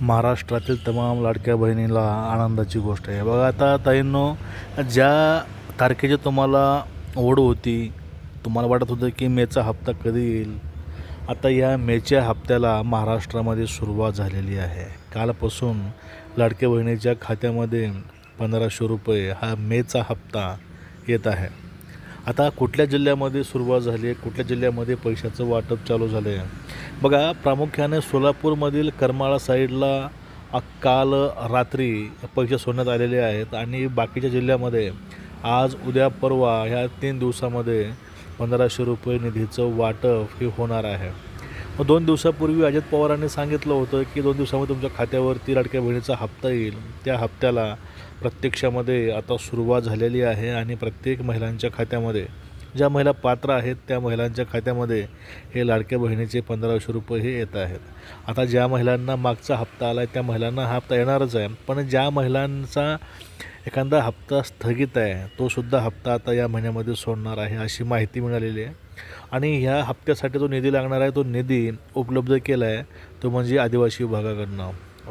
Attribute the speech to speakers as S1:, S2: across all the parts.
S1: महाराष्ट्रातील तमाम लाडक्या बहिणीला आनंदाची गोष्ट आहे. बघा आता ताईंनो ज्या तारखेची तुम्हाला ओढ होती तुम्हाला वाटत होतं की मेचा हप्ता कधी येईल? आता या मेच्या हप्त्याला महाराष्ट्रामध्ये सुरुवात झालेली आहे. कालपासून लाडक्या बहिणीच्या खात्यामध्ये पंधराशे रुपये हा मेचा हप्ता येत आहे. आता कुठल्या जिल्ह्यामध्ये सुरुवात झाली आहे? कुठल्या जिल्ह्यामध्ये पैशाचं वाटप चालू झालं आहे बघा प्रामुख्याने सोलापूरमधील करमाळा साईडला काल रात्री पैसे सोडण्यात आलेले आहेत आणि बाकीच्या जिल्ह्यामध्ये आज उद्या परवा ह्या तीन दिवसामध्ये पंधराशे रुपये निधीचं वाटप हे होणार आहे. मग दोन दिवसापूर्वी अजित पवारांनी सांगितलं होतं की दोन दिवसामध्ये तुमच्या खात्यावरती लाडक्या बहिणीचा हप्ता येईल. त्या हप्त्याला प्रत्यक्षामध्ये आता सुरुवात झालेली आहे आणि प्रत्येक महिलांच्या खात्यामध्ये ज्या महिला पात्र आहेत त्या महिलांच्या खात्यामध्ये हे लाडक्या बहिणीचे पंधराशे रुपये हे येत आहेत. आता ज्या महिलांना मागचा हप्ता आला आहे त्या महिलांना हा हप्ता येणारच आहे. पण ज्या महिलांचा एखादा हप्ता स्थगित आहे तो सुद्धा हप्ता आता या महिन्यामध्ये सोडणार आहे अशी माहिती मिळालेली आहे. आणि ह्या हप्त्यासाठी जो निधी लागणार आहे तो निधी उपलब्ध केला आहे तो म्हणजे आदिवासी विभागाकडनं.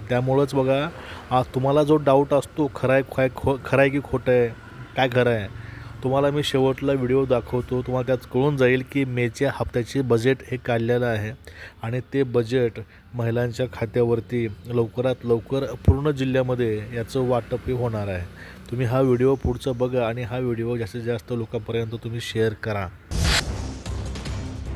S1: त्यामुळंच बघा आज तुम्हाला जो डाऊट असतो खरा आहे काय खो खराय आहे की खोटं आहे काय खरं आहे तुम्हाला मी शेवटला व्हिडिओ दाखवतो. तुम्हाला त्यात कळून जाईल की मेच्या हप्त्याचे बजेट हे काढलेलं आहे आणि ते बजेट महिलांच्या खात्यावरती लवकरात लवकर पूर्ण जिल्ह्यामध्ये याचं वाटपही होणार आहे. तुम्ही हा व्हिडिओ पुढचा बघा आणि हा व्हिडिओ जास्तीत जास्त लोकांपर्यंत तुम्ही शेअर करा.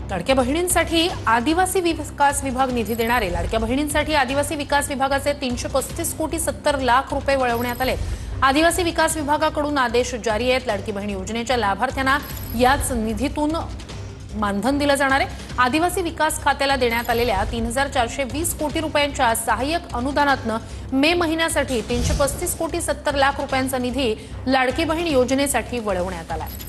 S2: लाडक्या बहिणींसाठी आदिवासी विकास विभाग निधी देणारे लाडक्या बहिणींसाठी आदिवासी विकास विभागाचे तीनशे पस्तीस कोटी सत्तर लाख रुपये वळवण्यात आले. आदिवासी विकास विभागाकडून आदेश जारी आहेत. लाडकी बहीण योजनेच्या लाभार्थ्यांना याच निधीतून मानधन दिलं जाणार आहे. आदिवासी विकास खात्याला देण्यात आलेल्या तीन हजार चारशे वीस कोटी रुपयांच्या सहाय्यक अनुदानातनं मे महिन्यासाठी तीनशे पस्तीस कोटी सत्तर लाख रुपयांचा निधी लाडकी बहीण योजनेसाठी वळवण्यात आला आहे.